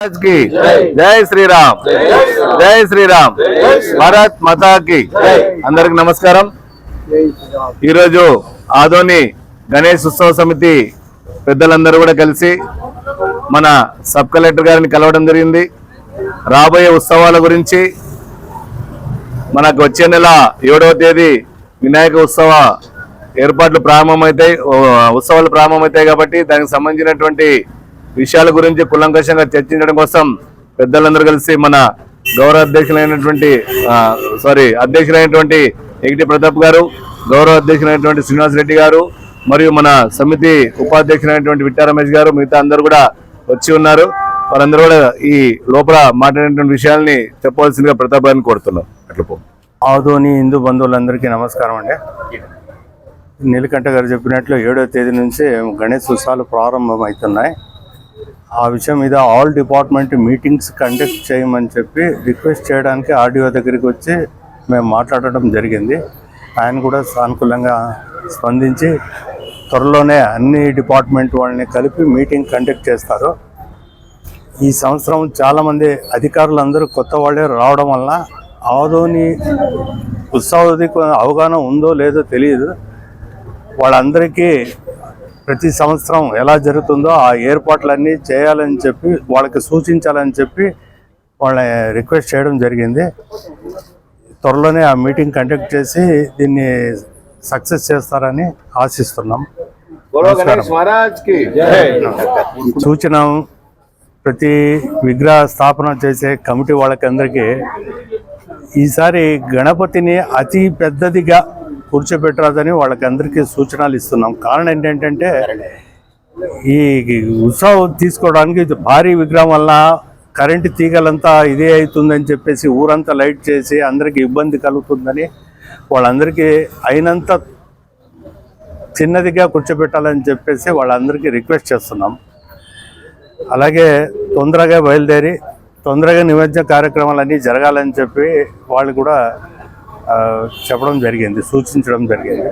కి జై శ్రీరామ్. జై శ్రీరామ్. భారత్ మతాకి. అందరికి నమస్కారం. ఈరోజు ఆదోని గణేష్ ఉత్సవ సమితి పెద్దలందరూ కూడా కలిసి మన సబ్ కలెక్టర్ గారిని కలవడం జరిగింది. రాబోయే ఉత్సవాల గురించి మనకు వచ్చే నెల ఏడవ తేదీ వినాయక ఉత్సవ ఏర్పాట్లు ప్రారంభమవుతాయి. ఉత్సవాలు ప్రారంభమవుతాయి కాబట్టి దానికి సంబంధించినటువంటి విషయాల గురించి కులంకషంగా చర్చించడం కోసం పెద్దలందరూ కలిసి మన గౌరవ అధ్యక్షులైనటువంటి సారీ అధ్యక్షులైనటువంటి ఎగిటి ప్రతాప్ గారు గౌరవ అధ్యక్షులైనటువంటి శ్రీనివాస్ రెడ్డి గారు మరియు మన సమితి ఉపాధ్యక్షులైనటువంటి విట్టా రమేష్ గారు మిగతా అందరూ కూడా వచ్చి ఉన్నారు. వారందరూ కూడా ఈ లోపల మాట్లాడినటువంటి విషయాల్ని చెప్పవలసిందిగా ప్రతాప్ గారిని కోరుతున్నాం. అట్లా పో. ఆదోని హిందూ బంధువులందరికీ నమస్కారం అండి. నీలకంఠ గారు చెప్పినట్లు ఏడో తేదీ నుంచి గణేష్ ఉత్సవాలు ప్రారంభమవుతున్నాయి. ఆ విషయం మీద ఆల్ డిపార్ట్మెంట్ మీటింగ్స్ కండక్ట్ చేయమని చెప్పి రిక్వెస్ట్ చేయడానికి ఆర్డీఓ దగ్గరికి వచ్చి మేము మాట్లాడటం జరిగింది. ఆయన కూడా సానుకూలంగా స్పందించి త్వరలోనే అన్ని డిపార్ట్మెంట్ వాళ్ళని కలిపి మీటింగ్ కండక్ట్ చేస్తారు. ఈ సంవత్సరం చాలామంది అధికారులు అందరూ కొత్త వాళ్ళే రావడం వల్ల ఆదోని ఉత్సవాది అవగాహన ఉందో లేదో తెలియదు. వాళ్ళందరికీ ప్రతి సంవత్సరం ఎలా జరుగుతుందో ఆ ఏర్పాట్లన్నీ చేయాలని చెప్పి వాళ్ళకి సూచించాలని చెప్పి వాళ్ళని రిక్వెస్ట్ చేయడం జరిగింది. త్వరలోనే ఆ మీటింగ్ కండక్ట్ చేసి దీన్ని సక్సెస్ చేస్తారని ఆశిస్తున్నాం. సూచన ప్రతి విగ్రహ స్థాపన చేసే కమిటీ వాళ్ళకందరికీ ఈసారి గణపతిని అతి పెద్దదిగా కూర్చోబెట్టరాదని వాళ్ళకందరికీ సూచనలు ఇస్తున్నాం. కారణం ఏంటంటే ఈ ఉత్సవం తీసుకోవడానికి ఇది భారీ విగ్రహం వల్ల కరెంటు తీగలంతా ఇదే అవుతుందని చెప్పేసి ఊరంతా లైట్ చేసి అందరికీ ఇబ్బంది కలుగుతుందని వాళ్ళందరికీ అయినంత చిన్నదిగా కూర్చోబెట్టాలని చెప్పేసి వాళ్ళందరికీ రిక్వెస్ట్ చేస్తున్నాం. అలాగే తొందరగా బయలుదేరి తొందరగా నిమజ్జన కార్యక్రమాలన్నీ జరగాలని చెప్పి వాళ్ళు కూడా చెప్పడం జరిగింది సూచించడం జరిగింది.